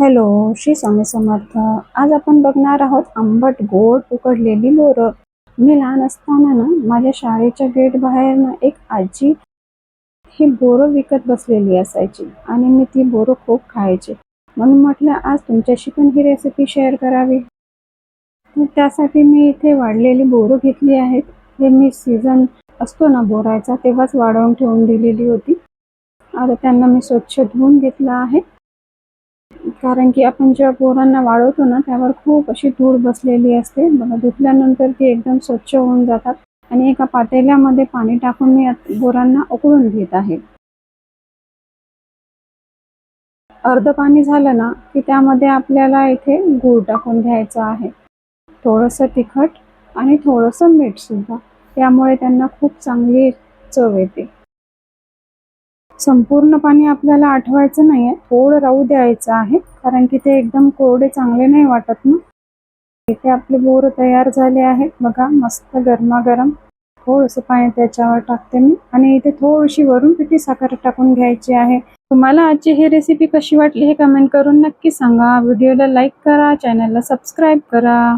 Hello Shri Swami Samarth. आज आपण बघणार आहोत आंबट गोड उकडलेली बोरं मी लहान असताना ना माझ्या शाळेच्या गेट बाहेर ना एक आजी ही बोरं विकत बसलेली असायची आणि मी ती बोरं खूप खायचे. म्हणून म्हटलं आज तुमच्याशी पण ही रेसिपी शेअर करावी. त्यासाठी मी इथे वाढलेली बोरं घेतली आहेत. हे मी सीझन असतो ना बोरायचा तेव्हाच वाढवून ठेवून दिलेली होती. आता त्यांना मी स्वच्छ धुवून घेतलं आहे. कारण की आपण जेव्हा पोरांना वाळवतो ना त्यावर खूप अशी धूळ बसलेली असते. बघा धुतल्यानंतर ती एकदम स्वच्छ होऊन जातात आणि एका पातेल्यामध्ये पाणी टाकून मी पोरांना उकळून घेत आहे. अर्ध पाणी झालं ना की त्यामध्ये आपल्याला इथे गूळ टाकून घ्यायचं आहे. थोडंसं तिखट आणि थोडंसं मीठ सुद्धा. त्यामुळे त्यांना खूप चांगली चव येते. संपूर्ण पाणी आपल्याला आठवायचं नाही आहे थोडं राहू द्यायचं आहे कारण की ते एकदम कोरडे चांगले नाही वाटत ना. इथे आपले बोर तयार झाले आहेत. बघा मस्त गरमागरम. थोडंसं पाणी त्याच्यावर टाकते मी. आणि इथे थोडीशी वरून पिठी साखर टाकून घ्यायची आहे. तुम्हाला आजची ही रेसिपी कशी वाटली हे कमेंट करून नक्की सांगा. व्हिडिओला लाईक करा चॅनलला सबस्क्राईब करा.